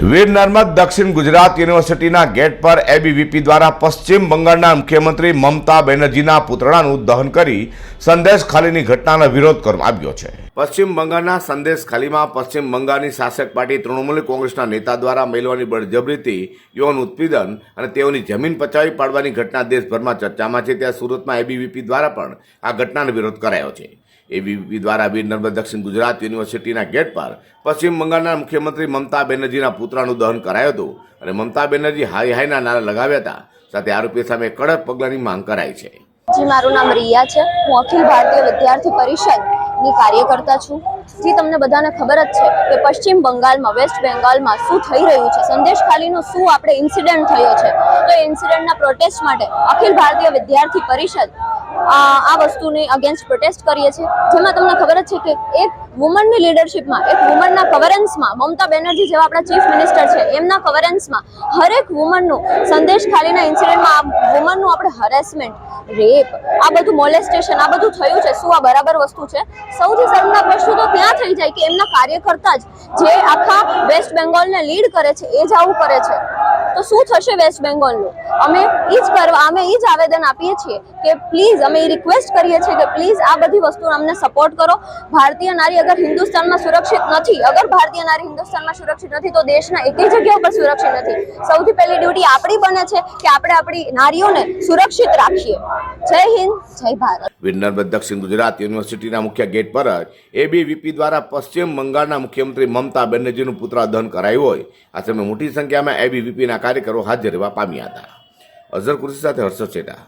વીર દક્ષિણ ગુજરાત યુનિવર્સિટીના ગેટ પર એબીવીપી દ્વારા પશ્ચિમ બંગાળના મુખ્યમંત્રી મમતા બેનર્જીના પુતળાનું દહન કરી સંદેશ ખાલીની ઘટનાનો વિરોધ કરવામાં આવ્યો છે. પશ્ચિમ બંગાળના સંદેશ ખાલીમાં પશ્ચિમ બંગાળની શાસક પાર્ટી તૃણમૂલ કોંગ્રેસના નેતા દ્વારા મેળવાની બળજબરીથી યૌન ઉત્પીડન અને તેઓની જમીન પચાવી પાડવાની ઘટના દેશભરમાં ચર્ચામાં છે. ત્યાં સુરતમાં એબીવીપી દ્વારા પણ આ ઘટનાનો વિરોધ કરાયો છે. એબીવીપી દ્વારા વીર નર્મદ દક્ષિણ ગુજરાત યુનિવર્સિટીના ગેટ પર પશ્ચિમ બંગાળના મુખ્યમંત્રી મમતા બેનર્જીના પુતળાનું દહન કરાયું હતું અને મમતા બેનર્જી હાય હાયના નારા લગાવ્યા હતા. સાથે આરોપી સામે કડક પગલાંની માંગ કરાઈ છે. મારું નામ રિયા છે. હું અખિલ ભારતીય વિદ્યાર્થી પરિષદની કાર્યકર્તા છું. જે, તમને બધાને ખબર જ છે કે પશ્ચિમ બંગાળમાં, વેસ્ટ બેંગાલમાં શું થઈ રહ્યું છે? સંદેશ ખાલીનો શું આપણે ઇન્સિડન્ટ થયો છે? તો ઇન્સિડન્ટના પ્રોટેસ્ટ માટે અખિલ ભારતીય વિદ્યાર્થી પરિષદ આ વસ્તુની અગેન્સ્ટ પ્રોટેસ્ટ કરીએ છીએ. જેમાં તમને ખબર જ છે કે એક વુમનની લીડરશિપમાં એક વુમનના કવરન્સમાં મમતા બેનર્જી જેવા આપણા ચીફ મિનિસ્ટર છે, એમના કવરન્સમાં હરેક વુમનનું સંદેશ ખાલીના ઇન્સિડન્ટમાં આ વુમનનું આપણે હરેસમેન્ટ રેપ, આ બધું મોલેસ્ટેશન, આ બધું થયું છે. શું આ બરાબર વસ્તુ છે? સૌથી શર્મનાક વસ્તુ તો ત્યાં થઈ જાય કે એમના કાર્યકર્તા જ જે આખા વેસ્ટ બેંગોલને લીડ કરે છે, એ જ આવું કરે છે. તો શું થશે વેસ્ટ બેંગોલનું અમે એ જ કરવા, અમે એ જ આવેદન આપીએ છીએ કે પ્લીઝ અમે એ રિક્વેસ્ટ કરીએ છીએ કે પ્લીઝ આ બધી વસ્તુ અમને સપોર્ટ કરો. ભારતીય નારી અગર હિન્દુસ્તાનમાં સુરક્ષિત નથી, અગર ભારતીય નારી હિન્દુસ્તાનમાં સુરક્ષિત નથી, તો દેશના એકે જગ્યા ઉપર સુરક્ષિત નથી. સૌથી પહેલી ડ્યુટી આપણી બને છે કે આપણે આપણી નારીઓને સુરક્ષિત રાખીએ. જય હિન્દ, જય ભારત. વીર નર્મદ દક્ષિણ ગુજરાત યુનિવર્સિટીના મુખ્ય ગેટ પર જ એબીવીપી દ્વારા પશ્ચિમ બંગાળના મુખ્યમંત્રી મમતા બેનર્જીનું પુતળા દહન કરાયું હોય. આ સમયે મોટી સંખ્યામાં એબીવીપીના કાર્યકરો હાજર રહેવા પામ્યા હતા. અઝર કુરશી સાથે હર્ષદ છેટા